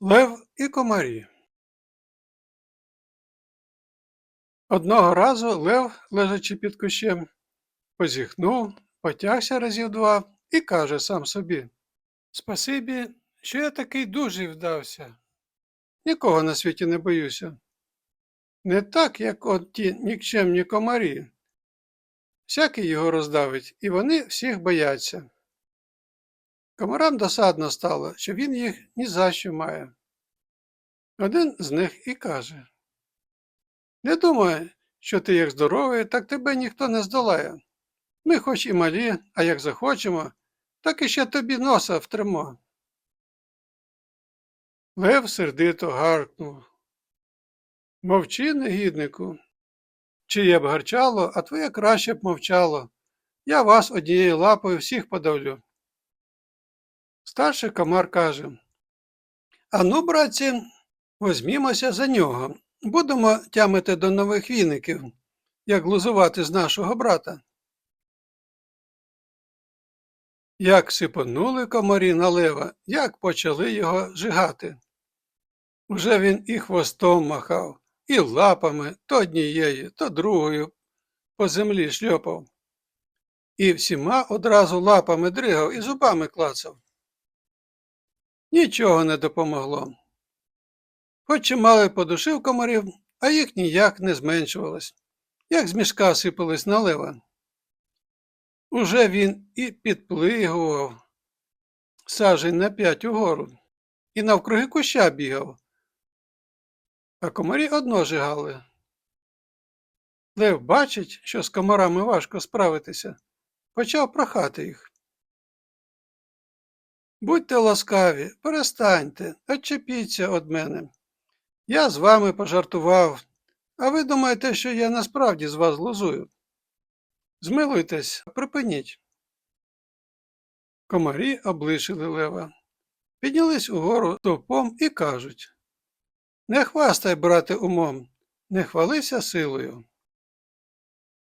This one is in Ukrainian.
Лев і комарі. Одного разу Лев, лежачи під кущем, позіхнув, потягся разів два і каже сам собі Спасибі, що я такий дужий вдався. Нікого на світі не боюся. Не так, як от ті нікчемні комарі. Всякий його роздавить, і вони всіх бояться. Комарам досадно стало, що він їх ні за що має. Один з них і каже Не думай, що ти як здоровий, так тебе ніхто не здолає. Ми хоч і малі, а як захочемо, так і ще тобі носа втримо. Лев сердито гаркнув. Мовчи, негіднику. Чиє б гарчало, а твоє краще б мовчало. Я вас однією лапою всіх подавлю. Старший комар каже Ану, братці, возьмімося за нього. Будемо тямити до нових віників, як глузувати з нашого брата. Як сипонули комарі на лева, як почали його жигати. Уже він і хвостом махав, і лапами то однією, то другою по землі шльопав. І всіма одразу лапами дригав і зубами клацав. Нічого не допомогло. Хоч чимало подушив комарів, а їх ніяк не зменшувалось, як з мішка сипались на лева. Уже він і підплигував сажень на п'ять угору, і навкруги куща бігав, а комарі одно жигали. Лев бачить, що з комарами важко справитися, почав прохати їх. Будьте ласкаві, перестаньте, відчепіться від мене. Я з вами пожартував, а ви думаєте, що я насправді з вас глузую. Змилуйтесь, припиніть. Комарі облишили лева, піднялись угору стовпом і кажуть Не хвастай, брате, умом, не хвалися силою.